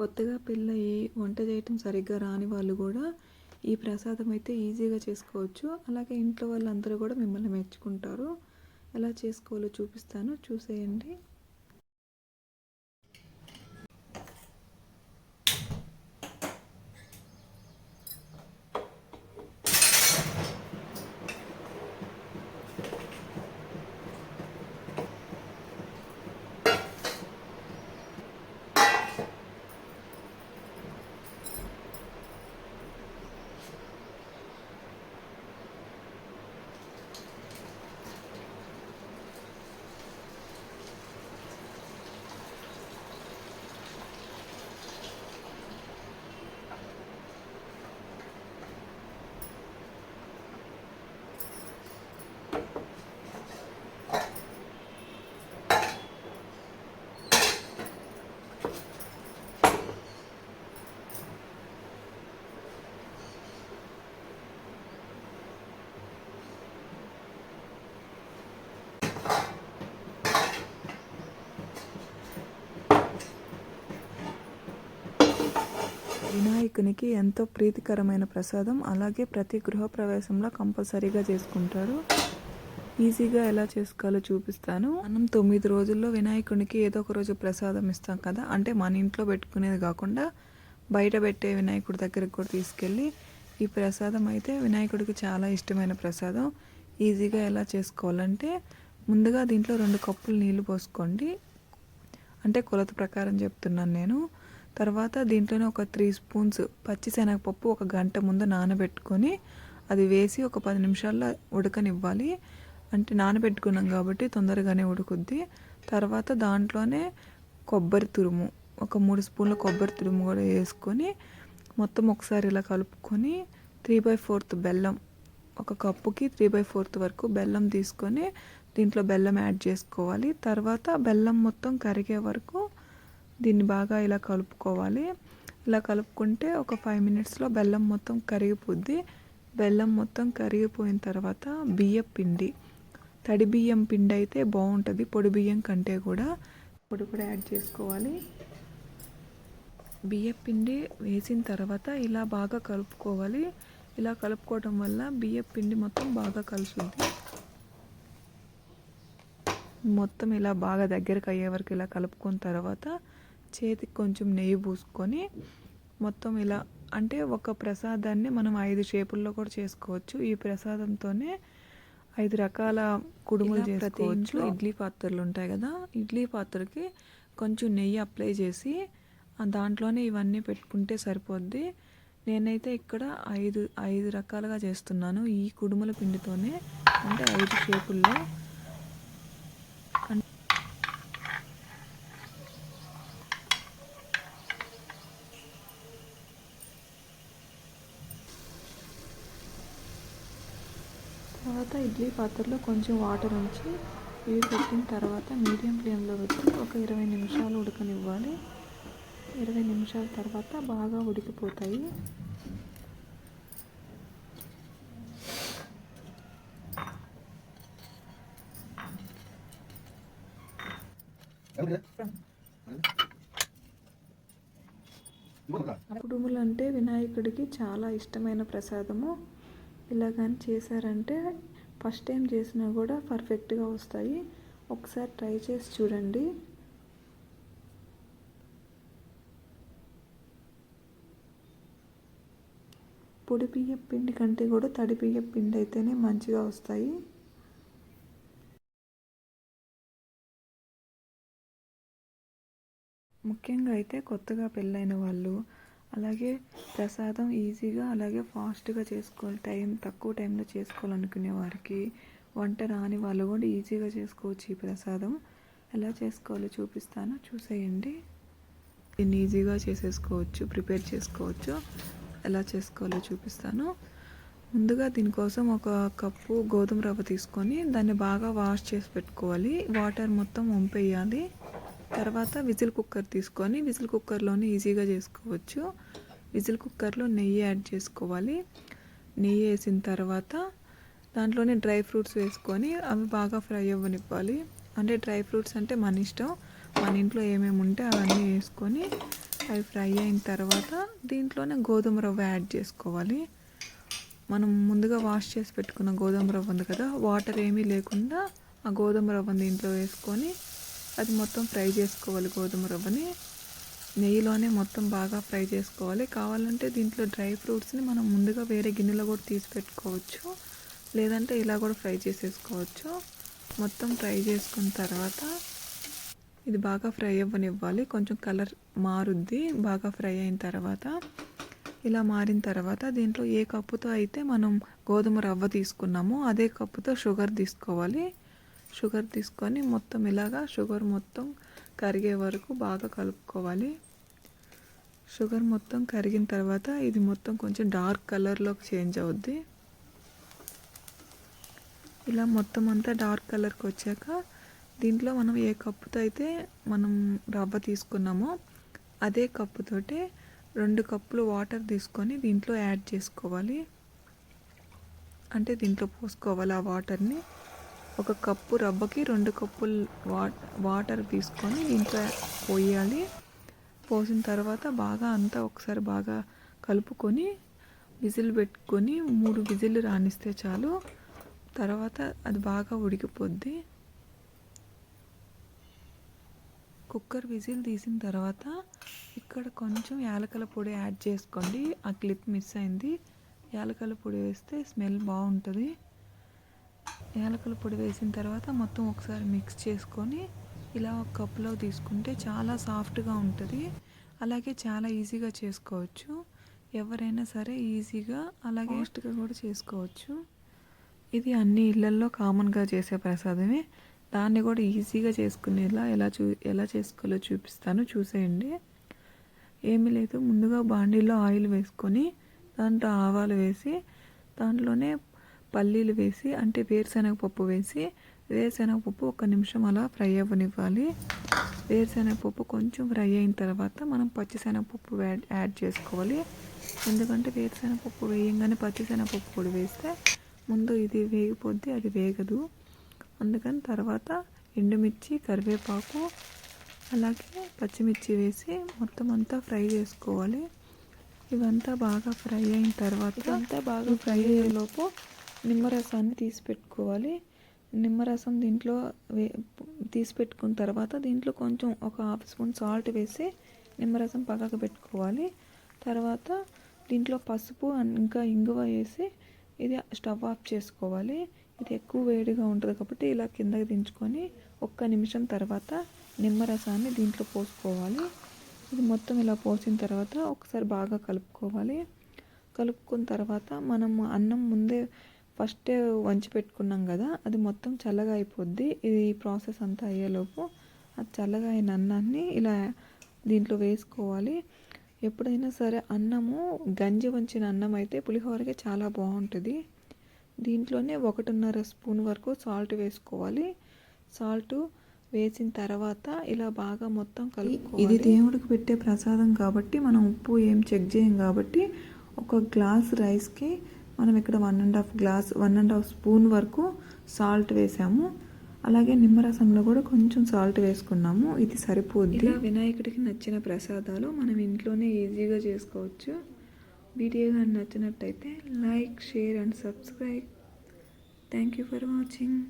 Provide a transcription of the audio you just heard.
కొత్తగా పెళ్ళయి వంట చేయటం సరిగ్గా రాని వాళ్ళు కూడా ఈ ప్రసాదం అయితే ఈజీగా చేసుకోవచ్చు. అలాగే ఇంట్లో వాళ్ళందరూ కూడా మిమ్మల్ని మెచ్చుకుంటారు. ఎలా చేసుకోవాలో చూపిస్తాను. చూసేయండి. వినాయకునికి ఎంతో ప్రీతికరమైన ప్రసాదం. అలాగే ప్రతి గృహప్రవేశంలో కంపల్సరీగా చేసుకుంటారు. ఈజీగా ఎలా చేసుకోవాలో చూపిస్తాను. మనం తొమ్మిది రోజుల్లో వినాయకునికి ఏదో ఒక రోజు ప్రసాదం ఇస్తాం కదా. అంటే మన ఇంట్లో పెట్టుకునేది కాకుండా బయట పెట్టే వినాయకుడి దగ్గరికి కూడా తీసుకెళ్ళి ఈ ప్రసాదం అయితే వినాయకుడికి చాలా ఇష్టమైన ప్రసాదం. ఈజీగా ఎలా చేసుకోవాలంటే ముందుగా దీంట్లో రెండు కప్పులు నీళ్ళు పోసుకోండి. అంటే కొలత ప్రకారం చెప్తున్నాను నేను. తర్వాత దీంట్లోనే ఒక త్రీ స్పూన్స్ పచ్చిశనగపప్పు ఒక గంట ముందు నానబెట్టుకొని అది వేసి ఒక పది నిమిషాల్లో ఉడకనివ్వాలి. అంటే నానబెట్టుకున్నాం కాబట్టి తొందరగానే ఉడుకుద్ది. తర్వాత దాంట్లోనే కొబ్బరి తురుము ఒక మూడు స్పూన్ల కొబ్బరి తురుము కూడా వేసుకొని మొత్తం ఒకసారి ఇలా కలుపుకొని త్రీ బై ఫోర్త్ బెల్లం ఒక కప్పుకి త్రీ బై ఫోర్త్ వరకు బెల్లం తీసుకొని దీంట్లో బెల్లం యాడ్ చేసుకోవాలి. తర్వాత బెల్లం మొత్తం కరిగే వరకు దీన్ని బాగా ఇలా కలుపుకోవాలి. ఇలా కలుపుకుంటే ఒక ఫైవ్ మినిట్స్లో బెల్లం మొత్తం కరిగిపోద్ది. బెల్లం మొత్తం కరిగిపోయిన తర్వాత బియ్యం పిండి. తడి బియ్యం పిండి అయితే బాగుంటుంది పొడి బియ్యం కంటే కూడా. పొడి కూడా యాడ్ చేసుకోవాలి. బియ్యం పిండి వేసిన తర్వాత ఇలా బాగా కలుపుకోవాలి. ఇలా కలుపుకోవటం వల్ల బియ్యం పిండి మొత్తం బాగా కలుసుద్ది మొత్తం ఇలా బాగా దగ్గరకు అయ్యే వరకు ఇలా కలుపుకున్న తర్వాత చేతికి కొంచెం నెయ్యి పూసుకొని మొత్తం ఇలా అంటే ఒక ప్రసాదాన్ని మనం ఐదు షేపుల్లో కూడా చేసుకోవచ్చు. ఈ ప్రసాదంతోనే ఐదు రకాల కుడుములు చేసుకోవచ్చు. ఇడ్లీ పాత్రలు ఉంటాయి కదా ఇడ్లీ పాత్రకి కొంచెం నెయ్యి అప్లై చేసి దాంట్లోనే ఇవన్నీ పెట్టుకుంటే సరిపోద్ది. నేనైతే ఇక్కడ ఐదు ఐదు రకాలుగా చేస్తున్నాను ఈ కుడుముల పిండితోనే అంటే ఐదు షేపుల్లో. తర్వాత ఇడ్లీ పాత్రలో కొంచెం వాటర్ ఉంచి ఇవి పెట్టిన తర్వాత మీడియం ఫ్లేమ్లో పెట్టి ఒక ఇరవై నిమిషాలు ఉడకనివ్వాలి. ఇరవై నిమిషాల తర్వాత బాగా ఉడికిపోతాయి. కుడుములు అంటే వినాయకుడికి చాలా ఇష్టమైన ప్రసాదము. ఇలా కానీ చేశారంటే ఫస్ట్ టైం చేసినా కూడా పర్ఫెక్ట్గా వస్తాయి. ఒకసారి ట్రై చేసి చూడండి. పొడి బియ్య పిండి కంటే కూడా తడి బియ్య పిండి అయితేనే మంచిగా వస్తాయి. ముఖ్యంగా అయితే కొత్తగా పెళ్ళైన వాళ్ళు అలాగే ప్రసాదం ఈజీగా అలాగే ఫాస్ట్గా చేసుకోవాలి. టైం తక్కువ టైంలో చేసుకోవాలనుకునే వారికి వంట రాని వాళ్ళు కూడా ఈజీగా చేసుకోవచ్చు ఈ ప్రసాదం. ఎలా చేసుకోవాలో చూపిస్తాను. చూసేయండి. దీన్ని ఈజీగా చేసేసుకోవచ్చు ప్రిపేర్ చేసుకోవచ్చు. ఎలా చేసుకోవాలో చూపిస్తాను. ముందుగా దీనికోసం ఒక కప్పు గోధుమ రవ్వ తీసుకొని దాన్ని బాగా వాష్ చేసి పెట్టుకోవాలి. వాటర్ మొత్తం వంపేయాలి. తర్వాత విజిల్ కుక్కర్ తీసుకొని విజిల్ కుక్కర్లోనే ఈజీగా చేసుకోవచ్చు. విజిల్ కుక్కర్లో నెయ్యి యాడ్ చేసుకోవాలి. నెయ్యి వేసిన తర్వాత దాంట్లోనే డ్రై ఫ్రూట్స్ వేసుకొని అవి బాగా ఫ్రై అవ్వనివ్వాలి. అంటే డ్రై ఫ్రూట్స్ అంటే మన ఇష్టం. మన ఇంట్లో ఏమేమి ఉంటే అవన్నీ వేసుకొని అవి ఫ్రై అయిన తర్వాత దీంట్లోనే గోధుమ రవ్వ యాడ్ చేసుకోవాలి. మనం ముందుగా వాష్ చేసి పెట్టుకున్న గోధుమ రవ్వ ఉంది కదా వాటర్ ఏమీ లేకుండా ఆ గోధుమ రవ్వని దీంట్లో వేసుకొని అది మొత్తం ఫ్రై చేసుకోవాలి గోధుమ రవ్వని. నెయ్యిలోనే మొత్తం బాగా ఫ్రై చేసుకోవాలి. కావాలంటే దీంట్లో డ్రై ఫ్రూట్స్ని మనం ముందుగా వేరే గిన్నెలో కూడా తీసి పెట్టుకోవచ్చు. లేదంటే ఇలా కూడా ఫ్రై చేసేసుకోవచ్చు. మొత్తం ఫ్రై చేసుకున్న తర్వాత ఇది బాగా ఫ్రై అవ్వనివ్వాలి. కొంచెం కలర్ మారుద్ది. బాగా ఫ్రై అయిన తర్వాత ఇలా మారిన తర్వాత దీంట్లో ఏ కప్పుతో అయితే మనం గోధుమ రవ్వ తీసుకున్నామో అదే కప్పుతో షుగర్ తీసుకోవాలి. షుగర్ తీసుకొని మొత్తం ఇలాగా షుగర్ మొత్తం కరిగే వరకు బాగా కలుపుకోవాలి. షుగర్ మొత్తం కరిగిన తర్వాత ఇది మొత్తం కొంచెం డార్క్ కలర్లోకి చేంజ్ అవుద్ది. ఇలా మొత్తం అంతా డార్క్ కలర్కి వచ్చాక దీంట్లో మనం ఏ కప్పుతో అయితే మనం రవ్వ తీసుకున్నామో అదే కప్పుతోటి రెండు కప్పులు వాటర్ తీసుకొని దీంట్లో యాడ్ చేసుకోవాలి. అంటే దీంట్లో పోసుకోవాలి ఆ వాటర్ని. ఒక కప్పు రవ్వకి రెండు కప్పులు వాటర్ తీసుకొని దీంట్లో పోయాలి. పోసిన తర్వాత బాగా అంతా ఒకసారి బాగా కలుపుకొని విజిల్ పెట్టుకొని మూడు విజిల్లు రాణిస్తే చాలు. తర్వాత అది బాగా ఉడికిపోద్ది. కుక్కర్ విజిల్ తీసిన తర్వాత ఇక్కడ కొంచెం యాలకల పొడి యాడ్ చేసుకోండి. ఆ క్లిప్ మిస్ అయింది. యాలకల పొడి వేస్తే స్మెల్ బాగుంటుంది. యాలకుల పొడి వేసిన తర్వాత మొత్తం ఒకసారి మిక్స్ చేసుకొని ఇలా ఒక కప్లో తీసుకుంటే చాలా సాఫ్ట్గా ఉంటుంది. అలాగే చాలా ఈజీగా చేసుకోవచ్చు. ఎవరైనా సరే ఈజీగా అలాగే టేస్ట్గా కూడా చేసుకోవచ్చు. ఇది అన్ని ఇళ్ళల్లో కామన్గా చేసే ప్రసాదమే. దాన్ని కూడా ఈజీగా చేసుకునేలా ఎలా చూ ఎలా చేసుకోవాలో చూపిస్తాను. చూసేయండి. ఏమీ లేదు. ముందుగా బాండీలో ఆయిల్ వేసుకొని దాంట్లో ఆవాలు వేసి దాంట్లోనే పల్లీలు వేసి అంటే వేరుశనగపప్పు వేసి వేరుశనగపప్పు ఒక నిమిషం అలా ఫ్రై అవ్వనివ్వాలి. వేరుశనగపప్పు కొంచెం ఫ్రై అయిన తర్వాత మనం పచ్చిశనగపప్పు యాడ్ యాడ్ చేసుకోవాలి. ఎందుకంటే వేరుశనగపప్పు వేయంగానే పచ్చిశనగపప్పు కూడా వేస్తే ముందు ఇది వేగిపోద్ది అది వేగదు. అందుకని తర్వాత ఎండుమిర్చి కరివేపాకు అలాగే పచ్చిమిర్చి వేసి మొత్తం అంతా ఫ్రై చేసుకోవాలి. ఇవంతా బాగా ఫ్రై అయిన తర్వాత ఇదంతా బాగా ఫ్రై అయ్యేలోపు నిమ్మరసాన్ని తీసి పెట్టుకోవాలి నిమ్మరసం దీంట్లో వే తీసి పెట్టుకున్న తర్వాత దీంట్లో కొంచెం ఒక హాఫ్ స్పూన్ సాల్ట్ వేసి నిమ్మరసం పక్కకు పెట్టుకోవాలి. తర్వాత దీంట్లో పసుపు ఇంకా ఇంగువ వేసి ఇది స్టవ్ ఆఫ్ చేసుకోవాలి. ఇది ఎక్కువ వేడిగా ఉంటుంది కాబట్టి ఇలా కిందకి దించుకొని ఒక్క నిమిషం తర్వాత నిమ్మరసాన్ని దీంట్లో పోసుకోవాలి. ఇది మొత్తం ఇలా పోసిన తర్వాత ఒకసారి బాగా కలుపుకోవాలి. కలుపుకున్న తర్వాత మనం అన్నం ముందే ఫస్టే వంచి పెట్టుకున్నాం కదా అది మొత్తం చల్లగా అయిపోద్ది. ఇది ప్రాసెస్ అంతా అయ్యేలోపు అది చల్లగా అయిన అన్నాన్ని ఇలా దీంట్లో వేసుకోవాలి. ఎప్పుడైనా సరే అన్నము గంజి వంచిన అన్నం అయితే పులిహోరకి చాలా బాగుంటుంది. దీంట్లోనే ఒకటిన్నర స్పూన్ వరకు సాల్ట్ వేసుకోవాలి. సాల్ట్ వేసిన తర్వాత ఇలా బాగా మొత్తం కలుపుకోవాలి. ఇది దేవుడికి పెట్టే ప్రసాదం కాబట్టి మనం ఉప్పు ఏం చెక్ చేయం కాబట్టి ఒక గ్లాస్ రైస్కి మనం ఇక్కడ one and half glass one and half spoon వరకు సాల్ట్ వేసాము. అలాగే నిమ్మరసంలో కూడా కొంచెం సాల్ట్ వేసుకున్నాము. ఇది సరిపోద్ది. ఇలా వినాయకుడికి నచ్చిన ప్రసాదాలు మనం ఇంట్లోనే ఈజీగా చేసుకోవచ్చు. వీడియో కానీ నచ్చినట్టయితే like share and subscribe. Thank you for watching